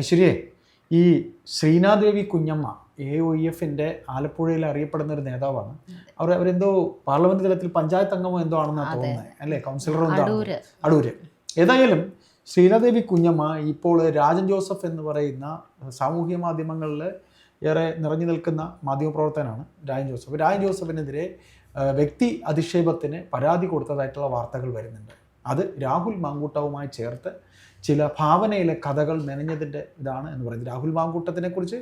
ഐശ്വര്യേ ഈ ശ്രീനാദേവി കുഞ്ഞമ്മ A O എഫിന്റെ എഫിന്റെ ആലപ്പുഴയിൽ അറിയപ്പെടുന്ന ഒരു നേതാവാണ്. അവർ അവരെന്തോ പാർലമെന്റ് തലത്തിൽ പഞ്ചായത്ത് അംഗമോ എന്തോ ആണെന്നാണ് തോന്നുന്നത് അല്ലേ? കൗൺസിലറോ എന്തോ ആണ്. അടൂര്. അടൂര്. ഏതായാലും ശ്രീനാദേവി കുഞ്ഞമ്മ ഇപ്പോൾ രാജൻ ജോസഫ് എന്ന് പറയുന്ന സാമൂഹ്യ മാധ്യമങ്ങളിൽ ഏറെ നിറഞ്ഞു നിൽക്കുന്ന മാധ്യമപ്രവർത്തകനാണ് രാജൻ ജോസഫ്. രാജൻ ജോസഫിനെതിരെ വ്യക്തി അധിക്ഷേപത്തിന് പരാതി കൊടുത്തതായിട്ടുള്ള വാർത്തകൾ വരുന്നുണ്ട്. അത് രാഹുൽ മാങ്കൂട്ടവുമായി ചേർത്ത് ചില ഭാവനയിലെ കഥകൾ മെനഞ്ഞതിന്റെ ഇതാണ് എന്ന് പറയുന്നത്. രാഹുൽ മാങ്കൂട്ടത്തിനെ കുറിച്ച്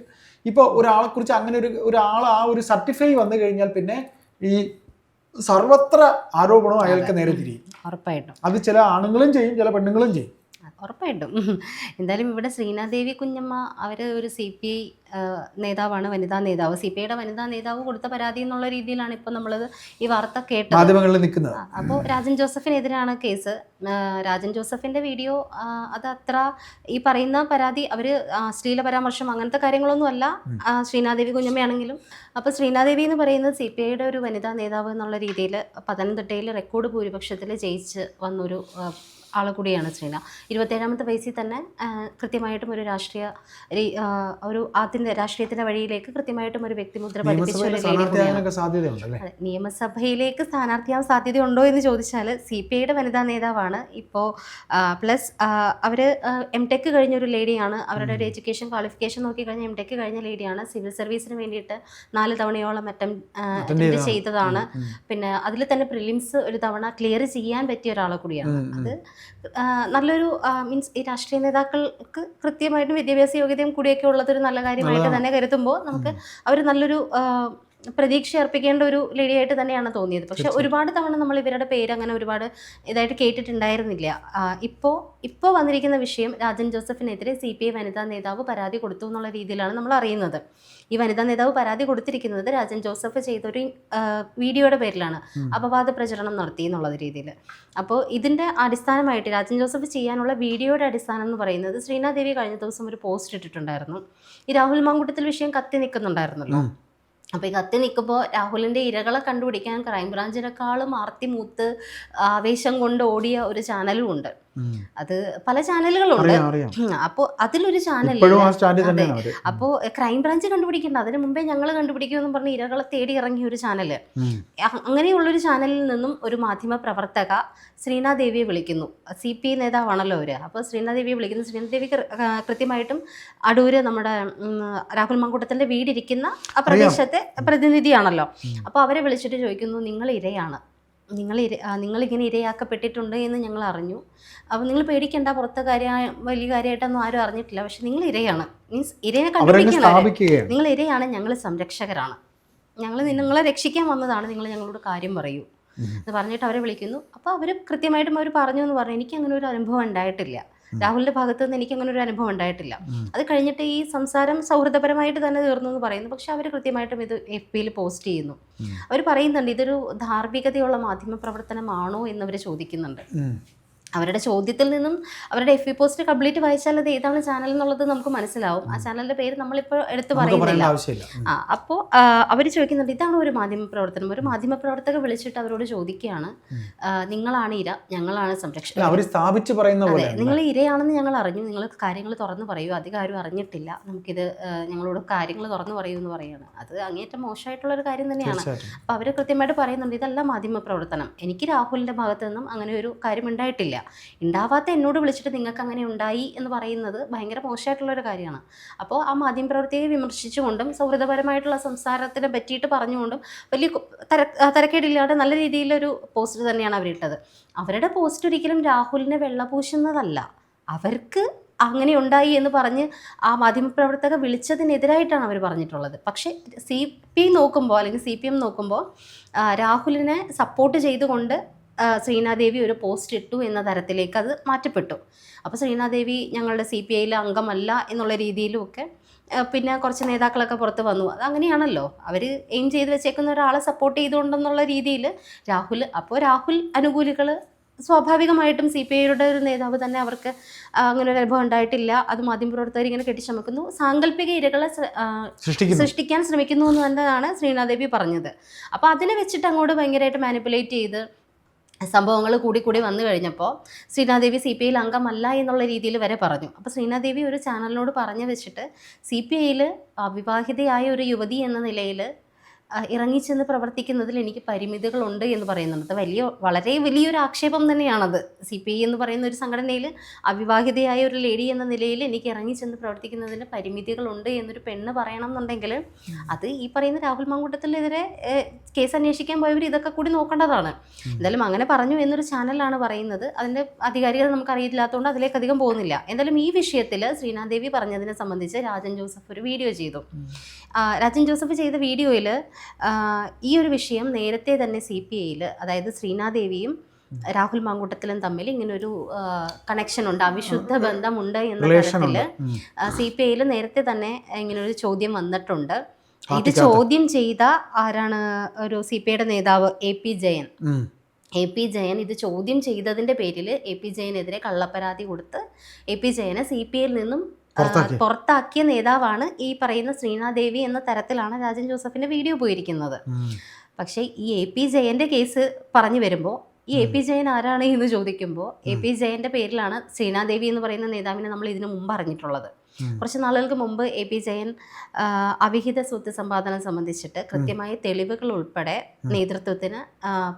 ഇപ്പോൾ ഒരാളെക്കുറിച്ച് അങ്ങനെ ഒരു ഒരാൾ ആ ഒരു സർട്ടിഫൈ വന്നു കഴിഞ്ഞാൽ പിന്നെ ഈ സർവത്ര ആരോപണവും അയാൾക്ക് നേരെ തിരിയും. ഉറപ്പായിട്ടും. അത് ചില ആണുങ്ങളും ചെയ്യും ചില പെണ്ണുങ്ങളും ചെയ്യും. ഉറപ്പായിട്ടും. എന്തായാലും ഇവിടെ ശ്രീനാദേവി കുഞ്ഞമ്മ അവർ ഒരു സി പി ഐ നേതാവാണ് വനിതാ നേതാവ്. സി പി ഐയുടെ വനിതാ നേതാവ് കൊടുത്ത പരാതി എന്നുള്ള രീതിയിലാണ് ഇപ്പോൾ നമ്മളത് ഈ വാർത്ത കേട്ടത്. അപ്പോൾ രാജൻ ജോസഫിനെതിരാണ് കേസ്. രാജൻ ജോസഫിന്റെ വീഡിയോ അത് അത്ര ഈ പറയുന്ന പരാതി അവർ അശ്ലീല പരാമർശം അങ്ങനത്തെ കാര്യങ്ങളൊന്നും അല്ല ശ്രീനാദേവി കുഞ്ഞമ്മയാണെങ്കിലും. അപ്പോൾ ശ്രീനാദേവി എന്ന് പറയുന്നത് സി പി ഐയുടെ ഒരു വനിതാ നേതാവ് എന്നുള്ള രീതിയിൽ പത്തനംതിട്ടയിൽ റെക്കോർഡ് ഭൂരിപക്ഷത്തിൽ ജയിച്ച് വന്നൊരു ആ, ആൾ കൂടിയാണ് ശ്രീന. ഇരുപത്തേഴാമത്തെ വയസ്സിൽ തന്നെ കൃത്യമായിട്ടും ഒരു രാഷ്ട്രീയ ഒരു ആദ്യത്തെ രാഷ്ട്രീയത്തിന്റെ വഴിയിലേക്ക് കൃത്യമായിട്ടും ഒരു വ്യക്തിമുദ്ര അതെ, നിയമസഭയിലേക്ക് സ്ഥാനാർത്ഥിയാവാൻ സാധ്യതയുണ്ടോ എന്ന് ചോദിച്ചാൽ സി പി ഐയുടെ വനിതാ നേതാവാണ്. ഇപ്പോൾ പ്ലസ് അവർ എം ടെക് കഴിഞ്ഞ ഒരു ലേഡിയാണ്. അവരുടെ ഒരു എഡ്യൂക്കേഷൻ ക്വാളിഫിക്കേഷൻ നോക്കി കഴിഞ്ഞ എം ടെക് കഴിഞ്ഞ ലേഡിയാണ്. സിവിൽ സർവീസിന് വേണ്ടിയിട്ട് നാല് തവണയോളം അറ്റംപ്റ്റ് ചെയ്തതാണ്. പിന്നെ അതിൽ തന്നെ പ്രിലിംസ് ഒരു തവണ ക്ലിയർ ചെയ്യാൻ പറ്റിയ ഒരാളെ കൂടിയാണ്. അത് നല്ലൊരു മീൻസ് ഈ രാഷ്ട്രീയ നേതാക്കൾക്ക് കൃത്യമായിട്ടും വിദ്യാഭ്യാസ യോഗ്യതയും കൂടിയൊക്കെ ഉള്ളതൊരു നല്ല കാര്യമായിട്ട്. തന്നെ കരുതുമ്പോൾ നമുക്ക് അവർ നല്ലൊരു പ്രതീക്ഷ അർപ്പിക്കേണ്ട ഒരു ലേഡിയായിട്ട് തന്നെയാണ് തോന്നിയത്. പക്ഷെ ഒരുപാട് തവണ നമ്മൾ ഇവരുടെ പേര് അങ്ങനെ ഒരുപാട് ഇതായിട്ട് കേട്ടിട്ടുണ്ടായിരുന്നില്ല. ഇപ്പോൾ ഇപ്പോൾ വന്നിരിക്കുന്ന വിഷയം രാജൻ ജോസഫിനെതിരെ സി പി ഐ വനിതാ നേതാവ് പരാതി കൊടുത്തു എന്നുള്ള രീതിയിലാണ് നമ്മൾ അറിയുന്നത്. ഈ വനിതാ നേതാവ് പരാതി കൊടുത്തിരിക്കുന്നത് രാജൻ ജോസഫ് ചെയ്തൊരു വീഡിയോയുടെ പേരിലാണ്. അപവാദ പ്രചരണം നടത്തി എന്നുള്ള രീതിയിൽ. അപ്പോൾ ഇതിന്റെ അടിസ്ഥാനമായിട്ട് രാജൻ ജോസഫ് ചെയ്യാനുള്ള വീഡിയോയുടെ അടിസ്ഥാനം എന്ന് പറയുന്നത് ശ്രീനാദേവി കഴിഞ്ഞ ദിവസം ഒരു പോസ്റ്റ് ഇട്ടിട്ടുണ്ടായിരുന്നു. ഈ രാഹുൽ മാങ്കുട്ടത്തിൽ വിഷയം കത്തി നിൽക്കുന്നുണ്ടായിരുന്നല്ലോ. അപ്പോൾ ഈ കത്തി നിൽക്കുമ്പോൾ രാഹുലിന്റെ ഇരകളെ കണ്ടുപിടിക്കാൻ ക്രൈംബ്രാഞ്ചിനെക്കാളും ആർത്തി മൂത്ത് ആവേശം കൊണ്ട് ഓടിയ ഒരു ചാനലും ഉണ്ട്. അത് പല ചാനലുകളുണ്ട്. അപ്പോ അപ്പോൾ അതിലൊരു ചാനൽ അവർ. അപ്പോൾ ക്രൈംബ്രാഞ്ച് കണ്ടുപിടിക്കേണ്ട. അതിന് മുമ്പേ ഞങ്ങൾ കണ്ടുപിടിക്കുമെന്ന് പറഞ്ഞ് ഇരകളെ തേടി ഇറങ്ങിയ ഒരു ഒരു അങ്ങനെയുള്ളൊരു ചാനലിൽ നിന്നും ഒരു മാധ്യമ പ്രവർത്തക ശ്രീനാദേവിയെ വിളിക്കുന്നു. സി പി നേതാവാണല്ലോ അവർ അപ്പോൾ ശ്രീനാദേവിയെ വിളിക്കുന്നു. ശ്രീനാദേവി കൃത്യമായിട്ടും അടൂര് നമ്മുടെ രാഹുൽ മങ്കൂട്ടത്തിന്റെ വീടിരിക്കുന്ന ആ പ്രദേശത്തെ പ്രതിനിധിയാണല്ലോ. അപ്പോൾ അവരെ വിളിച്ചിട്ട് ചോദിക്കുന്നു നിങ്ങൾ ഇരയാണ്. നിങ്ങൾ ഇര നിങ്ങളിങ്ങനെ ഇരയാക്കപ്പെട്ടിട്ടുണ്ട് എന്ന് ഞങ്ങൾ അറിഞ്ഞു. അപ്പോൾ നിങ്ങൾ പേടിക്കേണ്ട പുറത്തെ കാര്യമായ വലിയ കാര്യമായിട്ടൊന്നും ആരും അറിഞ്ഞിട്ടില്ല. പക്ഷെ നിങ്ങൾ ഇരയാണ്. മീൻസ് ഇരയെ കണ്ടുപിടിക്കുന്നത് കണ്ടുപിടിക്കണം നിങ്ങൾ ഇരയാണ് ഞങ്ങൾ സംരക്ഷകരാണ്. ഞങ്ങൾ നിങ്ങളെ രക്ഷിക്കാൻ വന്നതാണ് നിങ്ങൾ ഞങ്ങളോട് കാര്യം പറയൂ. എന്ന് പറഞ്ഞിട്ട് അവരെ വിളിക്കുന്നു. അപ്പോൾ അവർ കൃത്യമായിട്ടും അവർ പറഞ്ഞു എന്ന് പറഞ്ഞു. എനിക്ക് അങ്ങനെ ഒരു അനുഭവം ഉണ്ടായിട്ടില്ല. രാഹുലിന്റെ ഭാഗത്ത് നിന്ന് എനിക്ക് അങ്ങനെ ഒരു അനുഭവം ഉണ്ടായിട്ടില്ല. അത് കഴിഞ്ഞിട്ട് ഈ സംസാരം സൗഹൃദപരമായിട്ട് തന്നെ തീർന്നു എന്ന് പറയുന്നു. പക്ഷെ അവർ കൃത്യമായിട്ടും ഇത് എഫ് പിയിൽ പോസ്റ്റ് ചെയ്യുന്നു. അവർ പറയുന്നുണ്ട് ഇതൊരു ധാർമ്മികതയുള്ള മാധ്യമ പ്രവർത്തനമാണോ എന്നവർ ചോദിക്കുന്നുണ്ട്. അവരുടെ ചോദ്യത്തിൽ നിന്നും അവരുടെ എഫ് ഇ പോസ്റ്റ് കംപ്ലീറ്റ് വായിച്ചാൽ അത് ഏതാണ് ചാനൽ എന്നുള്ളത് നമുക്ക് മനസ്സിലാവും. ആ ചാനലിന്റെ പേര് നമ്മളിപ്പോൾ എടുത്തു പറയുന്നില്ല. ആ അപ്പോൾ അവർ ചോദിക്കുന്നുണ്ട് ഇതാണ് ഒരു മാധ്യമ പ്രവർത്തനം. ഒരു മാധ്യമ പ്രവർത്തക വിളിച്ചിട്ട് അവരോട് ചോദിക്കുകയാണ് നിങ്ങളാണ് ഇര ഞങ്ങളാണ് സംരക്ഷണം അവർ സ്ഥാപിച്ചു പറയുന്ന പോലെ നിങ്ങൾ ഇരയാണെന്ന് ഞങ്ങൾ അറിഞ്ഞു. നിങ്ങൾ കാര്യങ്ങൾ തുറന്നു പറയൂ. അധികം ആരും അറിഞ്ഞിട്ടില്ല. നമുക്കിത് ഞങ്ങളോട് കാര്യങ്ങൾ തുറന്നു പറയൂ എന്ന് പറയാണ്. അത് അങ്ങേറ്റം മോശമായിട്ടുള്ള ഒരു കാര്യം തന്നെയാണ്. അപ്പൊ അപ്പോൾ അവർ കൃത്യമായിട്ട് പറയുന്നുണ്ട് ഇതല്ല മാധ്യമ പ്രവർത്തനം. എനിക്ക് രാഹുലിന്റെ ഭാഗത്തു നിന്നും അങ്ങനെ ഒരു കാര്യം ഉണ്ടായിട്ടില്ല. ഉണ്ടാവാത്ത എന്നോട് വിളിച്ചിട്ട് നിങ്ങൾക്ക് അങ്ങനെ ഉണ്ടായി എന്ന് പറയുന്നത് ഭയങ്കര മോശമായിട്ടുള്ളൊരു കാര്യമാണ്. അപ്പോൾ ആ മാധ്യമ പ്രവർത്തിയെ വിമർശിച്ചുകൊണ്ടും സൗഹൃദപരമായിട്ടുള്ള സംസാരത്തിനെ പറ്റിയിട്ട് പറഞ്ഞുകൊണ്ടും വലിയ തര തരക്കേടില്ലാതെ നല്ല രീതിയിലൊരു പോസ്റ്റ് തന്നെയാണ് അവരിട്ടത്. അവരുടെ പോസ്റ്റ് ഒരിക്കലും രാഹുലിനെ വെള്ളപൂശുന്നതല്ല. അവർക്ക് അങ്ങനെ ഉണ്ടായി എന്ന് പറഞ്ഞ് ആ മാധ്യമപ്രവർത്തക വിളിച്ചതിനെതിരായിട്ടാണ് അവർ പറഞ്ഞിട്ടുള്ളത്. പക്ഷേ സി പി നോക്കുമ്പോൾ അല്ലെങ്കിൽ സി പി എം നോക്കുമ്പോൾ രാഹുലിനെ സപ്പോർട്ട് ചെയ്തുകൊണ്ട് ശ്രീനാദേവി ഒരു പോസ്റ്റ് ഇട്ടു എന്ന തരത്തിലേക്ക് അത് മാറ്റപ്പെട്ടു. അപ്പോൾ ശ്രീനാദേവി ഞങ്ങളുടെ സി പി ഐയിലെ അംഗമല്ല എന്നുള്ള രീതിയിലുമൊക്കെ പിന്നെ കുറച്ച് നേതാക്കളൊക്കെ പുറത്ത് വന്നു. അത് അങ്ങനെയാണല്ലോ. അവർ എയിം ചെയ്ത് വെച്ചേക്കുന്ന ഒരാളെ സപ്പോർട്ട് ചെയ്തുകൊണ്ടെന്നുള്ള രീതിയിൽ രാഹുൽ അപ്പോൾ രാഹുൽ അനുകൂലികൾ സ്വാഭാവികമായിട്ടും സി പി ഐയുടെ ഒരു നേതാവ് തന്നെ അവർക്ക് അങ്ങനെ ഒരു അനുഭവം ഉണ്ടായിട്ടില്ല. അത് മാധ്യമപ്രവർത്തകർ ഇങ്ങനെ കെട്ടിച്ചമക്കുന്നു. സാങ്കല്പിക ഇരകളെ സൃഷ്ടിക്കാൻ ശ്രമിക്കുന്നു എന്ന് തന്നെയാണ് ശ്രീനാദേവി പറഞ്ഞത്. അപ്പോൾ അതിനെ വെച്ചിട്ട് അങ്ങോട്ട് ഭയങ്കരമായിട്ട് മാനിപ്പുലേറ്റ് ചെയ്ത് സംഭവങ്ങൾ കൂടി കൂടി വന്നു കഴിഞ്ഞപ്പോൾ ശ്രീനാദേവി സി പി ഐയിൽ അംഗമല്ല എന്നുള്ള രീതിയിൽ വരെ പറഞ്ഞു. അപ്പോൾ ശ്രീനാദേവി ഒരു ചാനലിനോട് പറഞ്ഞു വെച്ചിട്ട് സി പി ഐയിൽ അവിവാഹിതയായ ഒരു യുവതി എന്ന നിലയിൽ ഇറങ്ങിച്ചെന്ന് പ്രവർത്തിക്കുന്നതിൽ എനിക്ക് പരിമിതികളുണ്ട് എന്ന് പറയുന്നുണ്ട്. വലിയ വളരെ വലിയൊരു ആക്ഷേപം തന്നെയാണത്. സി പി ഐ എന്ന് പറയുന്ന ഒരു സംഘടനയിൽ അവിവാഹിതയായ ഒരു ലേഡി എന്ന നിലയിൽ എനിക്ക് ഇറങ്ങിച്ചെന്ന് പ്രവർത്തിക്കുന്നതിന് പരിമിതികളുണ്ട് എന്നൊരു പെണ്ണ് പറയണം എന്നുണ്ടെങ്കിൽ അത് ഈ പറയുന്ന രാഹുൽ മങ്കൂട്ടത്തിനെതിരെ കേസ് അന്വേഷിക്കാൻ പോയവർ ഇതൊക്കെ കൂടി നോക്കേണ്ടതാണ്. എന്തായാലും അങ്ങനെ പറഞ്ഞു എന്നൊരു ചാനലാണ് പറയുന്നത്. അതിന്റെ അധികാരികൾ നമുക്ക് അറിയില്ലാത്തതുകൊണ്ട് അതിലേക്ക് അധികം പോകുന്നില്ല. എന്തായാലും ഈ വിഷയത്തിൽ ശ്രീനാഥ് ദേവി പറഞ്ഞതിനെ സംബന്ധിച്ച് രാജൻ ജോസഫ് ഒരു വീഡിയോ ചെയ്തു. രാജൻ ജോസഫ് ചെയ്ത വീഡിയോയിൽ ഈ ഒരു വിഷയം നേരത്തെ തന്നെ സി പി ഐയിൽ അതായത് ശ്രീനാദേവിയും രാഹുൽ മാങ്കൂട്ടത്തിലും തമ്മിൽ ഇങ്ങനൊരു കണക്ഷൻ ഉണ്ട് അവിശുദ്ധ ബന്ധമുണ്ട് എന്ന തരത്തിൽ തരത്തിൽ. സി പി ഐയിൽ നേരത്തെ തന്നെ ഇങ്ങനൊരു ചോദ്യം വന്നിട്ടുണ്ട് ഇത് ചോദ്യം ചെയ്ത ആരാണ് ഒരു സി പി ഐയുടെ നേതാവ് A P Jayan. A P Jayan ഇത് ചോദ്യം ചെയ്തതിന്റെ പേരിൽ എ പി ജയനെതിരെ കള്ളപ്പരാതി കൊടുത്ത് എ പി ജയനെ സി പി ഐയിൽ നിന്നും. പുറത്താക്കിയ നേതാവാണ് ഈ പറയുന്ന ശ്രീനാദേവി എന്ന തരത്തിലാണ് രാജൻ ജോസഫിന്റെ വീഡിയോ പോയിരിക്കുന്നത്. പക്ഷേ ഈ എ പി ജയന്റെ കേസ് പറഞ്ഞു വരുമ്പോൾ ഈ എ പി ജയൻ ആരാണ് എന്ന് ചോദിക്കുമ്പോൾ എ പി ജയന്റെ പേരിലാണ് ശ്രീനാദേവി എന്ന് പറയുന്ന നേതാവിനെ നമ്മൾ ഇതിനു മുമ്പ് അറിഞ്ഞിട്ടുള്ളത്. കുറച്ച് നാളുകൾക്ക് മുമ്പ് എ പി ജയൻ അവിഹിത സ്വത്ത് സമ്പാദനം സംബന്ധിച്ചിട്ട് കൃത്യമായ തെളിവുകൾ ഉൾപ്പെടെ നേതൃത്വത്തിന്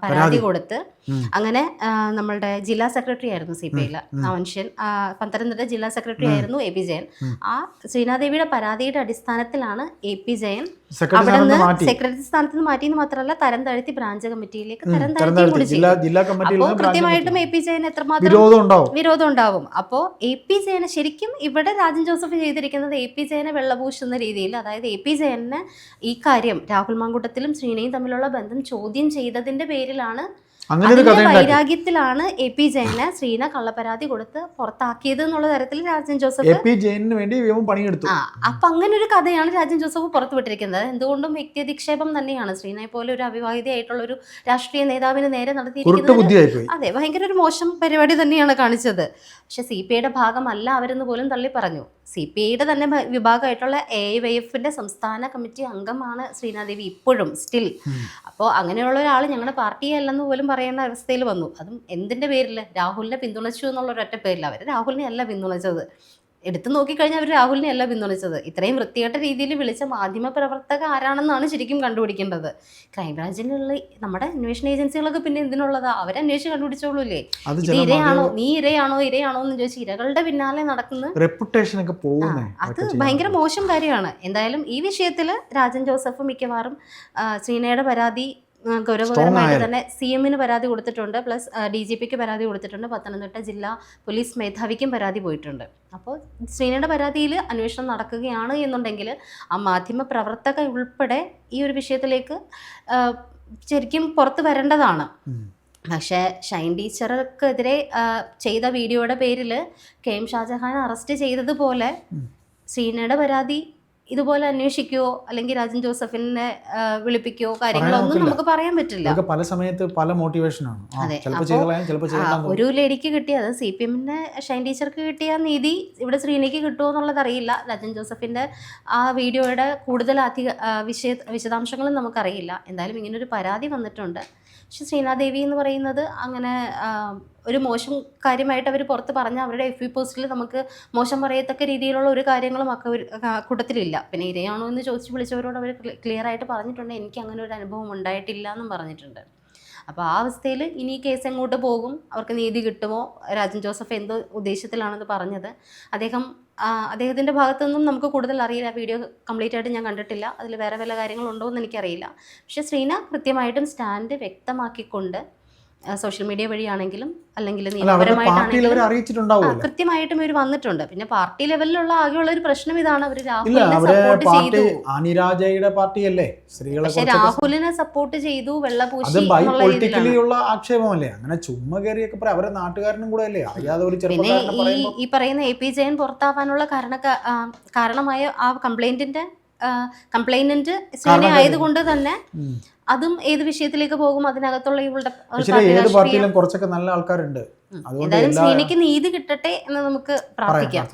പരാതി. കൊടുത്ത് അങ്ങനെ നമ്മളുടെ ജില്ലാ സെക്രട്ടറി ആയിരുന്നു സി പി ഐയിൽ. ആ മനുഷ്യൻ പത്തനംതിട്ട ജില്ലാ സെക്രട്ടറി ആയിരുന്നു എ പി ജയൻ. ആ ശ്രീനാദേവിയുടെ പരാതിയുടെ അടിസ്ഥാനത്തിലാണ് എ പി ജയൻ അവിടെ നിന്ന് സെക്രട്ടറി സ്ഥാനത്ത് നിന്ന് മാറ്റിയെന്ന് മാത്രമല്ല തരം താഴ്ത്തി ബ്രാഞ്ച് കമ്മിറ്റിയിലേക്ക് തരം താഴ്ത്തി. അപ്പോൾ കൃത്യമായിട്ടും എ പി ജയൻ എത്രമാത്രം വിരോധം ഉണ്ടാവും. അപ്പോൾ എ പി ജയനെ ശരിക്കും ഇവിടെ രാജൻ ജോസഫ് ചെയ്തിരിക്കുന്നത് എ പി ജയനെ വെള്ളപൂശുന്ന രീതിയിൽ. അതായത് എ പി ജയനെ ഈ കാര്യം രാഹുൽ മാങ്കൂട്ടത്തിലും ശ്രീനയും തമ്മിലുള്ള ബന്ധം ചോദ്യം ചെയ്തതിന്റെ പേരിലാണ് അങ്ങനെ ഒരു കഥ വൈരാഗ്യത്തിലാണ് എ പി ജയനെ ശ്രീന കള്ളപ്പരാതി കൊടുത്ത് പുറത്താക്കിയത് എന്നുള്ള തരത്തിൽ രാജൻ ജോസഫ് എ പി ജയനു വേണ്ടി പണിയെടുത്തു. ആ അപ്പൊ അങ്ങനെ ഒരു കഥയാണ് രാജൻ ജോസഫ് പുറത്തുവിട്ടിരിക്കുന്നത് എന്തുകൊണ്ടും വ്യക്തി അധിക്ഷേപം തന്നെയാണ്. ശ്രീനയെ പോലെ ഒരു അവിവാഹിതയായിട്ടുള്ള ഒരു രാഷ്ട്രീയ നേതാവിന് നേരെ നടത്തിയിരിക്കുന്നത് അതെ ഭയങ്കര ഒരു മോശം പരിപാടി തന്നെയാണ് കാണിച്ചത്. പക്ഷെ സി പി ഐയുടെ ഭാഗമല്ല അവരെന്ന് പോലും തള്ളി പറഞ്ഞു. സി പി ഐയുടെ തന്നെ വിഭാഗമായിട്ടുള്ള എ വൈ എഫിന്റെ സംസ്ഥാന കമ്മിറ്റി അംഗമാണ് ശ്രീനാദേവി ഇപ്പോഴും സ്റ്റിൽ. അപ്പോൾ അങ്ങനെയുള്ള ഒരാൾ ഞങ്ങളുടെ പാർട്ടിയെ അല്ലെന്ന് പോലും പറയുന്ന അവസ്ഥയിൽ വന്നു. അതും എന്തിന്റെ പേരിൽ രാഹുലിനെ പിന്തുണച്ചു എന്നുള്ള ഒരൊറ്റ പേരിൽ അവർ രാഹുലിനെ അല്ല പിന്തുണച്ചത്. എടുത്തു നോക്കിക്കഴിഞ്ഞാൽ അവർ രാഹുലിനെ അല്ല പിന്തുണച്ചത്. ഇത്രയും വൃത്തികെട്ട രീതിയിൽ വിളിച്ച മാധ്യമ പ്രവർത്തക ആരാണെന്നാണ് ശരിക്കും കണ്ടുപിടിക്കേണ്ടത്? ക്രൈംബ്രാഞ്ചിലുള്ള നമ്മുടെ അന്വേഷണ ഏജൻസികളൊക്കെ പിന്നെ എന്തിനുള്ളതാ? അവരന്വേഷിച്ച് കണ്ടുപിടിച്ചോളൂല്ലേ? ഇത് ഇരയാണോ? നീ ഇരയാണോ? ഇരയാണോ? എന്ന് ചോദിച്ച് ഇരകളുടെ പിന്നാലെ നടക്കുന്ന റെപ്യൂട്ടേഷനൊക്കെ അത് ഭയങ്കര മോശം കാര്യമാണ്. എന്തായാലും ഈ വിഷയത്തിൽ രാജൻ ജോസഫ് മിക്കവാറും ശ്രീനയുടെ പരാതി ഗൗരവകരമായിട്ട് തന്നെ സി എമ്മിന് പരാതി കൊടുത്തിട്ടുണ്ട്. പ്ലസ് ഡി ജി പിക്ക് പരാതി കൊടുത്തിട്ടുണ്ട്. പത്തനംതിട്ട ജില്ലാ പോലീസ് മേധാവിക്കും പരാതി പോയിട്ടുണ്ട്. അപ്പോൾ ശ്രീനയുടെ പരാതിയിൽ അന്വേഷണം നടക്കുകയാണ് എന്നുണ്ടെങ്കിൽ ആ മാധ്യമ പ്രവർത്തക ഉൾപ്പെടെ ഈ ഒരു വിഷയത്തിലേക്ക് ശരിക്കും പുറത്തു വരേണ്ടതാണ്. പക്ഷേ ഷൈൻ ടീച്ചർക്കെതിരെ ചെയ്ത വീഡിയോയുടെ പേരിൽ കെ എം ഷാജഹാൻ അറസ്റ്റ് ചെയ്തതുപോലെ. ശ്രീനയുടെ പരാതി ഇതുപോലെ അന്വേഷിക്കുകയോ അല്ലെങ്കിൽ രാജൻ ജോസഫിനെ വിളിപ്പിക്കുകയോ കാര്യങ്ങളോ ഒന്നും നമുക്ക് പറയാൻ പറ്റില്ല. പല സമയത്ത് പല മോട്ടിവേഷനാണ് ഒരു ലേഡിക്ക് കിട്ടിയ അത് സി പി എമ്മിന്റെ ഷൈൻ ടീച്ചർക്ക് കിട്ടിയ നീതി ഇവിടെ ശ്രീനിക്ക് കിട്ടുമോ എന്നുള്ളത് അറിയില്ല. രാജൻ ജോസഫിന്റെ ആ വീഡിയോയുടെ കൂടുതൽ അധിക വിശദാംശങ്ങളും നമുക്കറിയില്ല. എന്തായാലും ഇങ്ങനൊരു പരാതി വന്നിട്ടുണ്ട്. പക്ഷെ ശ്രീനാദേവി എന്ന് പറയുന്നത് അങ്ങനെ ഒരു മോശം കാര്യമായിട്ട് അവർ പുറത്ത് പറഞ്ഞ അവരുടെ എഫ് ബി പോസ്റ്റിൽ നമുക്ക് മോശം പറയത്തക്ക രീതിയിലുള്ള ഒരു കാര്യങ്ങളും ഒക്കെ കൂട്ടത്തിലില്ല. പിന്നെ ഇരയാണോ എന്ന് ചോദിച്ച് വിളിച്ചവരോട് അവർ ക്ലിയർ ആയിട്ട് പറഞ്ഞിട്ടുണ്ട്. എനിക്ക് അങ്ങനെ ഒരു അനുഭവം ഉണ്ടായിട്ടില്ല എന്നും പറഞ്ഞിട്ടുണ്ട്. അപ്പോൾ ആ അവസ്ഥയിൽ ഇനി ഈ കേസ് എങ്ങോട്ട് പോകും? അവർക്ക് നീതി കിട്ടുമോ? രാജൻ ജോസഫ് എന്ത് ഉദ്ദേശത്തിലാണെന്ന് പറഞ്ഞത്. അദ്ദേഹം അദ്ദേഹത്തിന്റെ ഭാഗത്തുനിന്നും നമുക്ക് കൂടുതൽ അറിയില്ല. വീഡിയോ കംപ്ലീറ്റ് ആയിട്ട് ഞാൻ കണ്ടിട്ടില്ല. അതിൽ വേറെ വല്ല കാര്യങ്ങളുണ്ടോ എന്ന് എനിക്കറിയില്ല. പക്ഷേ ശ്രീന കൃത്യമായിട്ടും സ്റ്റാൻഡ് വ്യക്തമാക്കിക്കൊണ്ട് സോഷ്യൽ മീഡിയ വഴിയാണെങ്കിലും അല്ലെങ്കിൽ അല്ല നിയമപരമായിട്ടാണെങ്കിലും കൃത്യമായിട്ടും ഇവർ വന്നിട്ടുണ്ട്. പിന്നെ പാർട്ടി ലെവലിലുള്ള ആകെയുള്ള ഒരു പ്രശ്നം ഇതാണ്. അവർ രാഹുലിനെ പാർട്ടി സ്ത്രീകളെ പക്ഷെ രാഹുലിനെ സപ്പോർട്ട് ചെയ്തു വെള്ളപൂശി ആക്ഷേപമല്ലേ? അങ്ങനെ ചുമ്മാ കയറിയൊക്കെ പറയാം. അവരെ നാട്ടുകാരനും കൂടെ അല്ലേ? അറിയാതെ ഒരു പിന്നെ ഈ പറയുന്ന എ പി ജയൻ പുറത്താവാനുള്ള കാരണ കാരണമായ ആ കംപ്ലൈന്റിന്റെ കംപ്ലൈനന്റ് ശ്രീനെ ആയതുകൊണ്ട് തന്നെ അതും ഏത് വിഷയത്തിലേക്ക് പോകും അതിനകത്തുള്ള ഇവളുടെ ഏത് പാർട്ടിയിലും കുറച്ചൊക്കെ നല്ല ആൾക്കാരുണ്ട്. എന്തായാലും ശ്രീനിക്ക് നീതി കിട്ടട്ടെ എന്ന് നമുക്ക് പ്രാർത്ഥിക്കാം.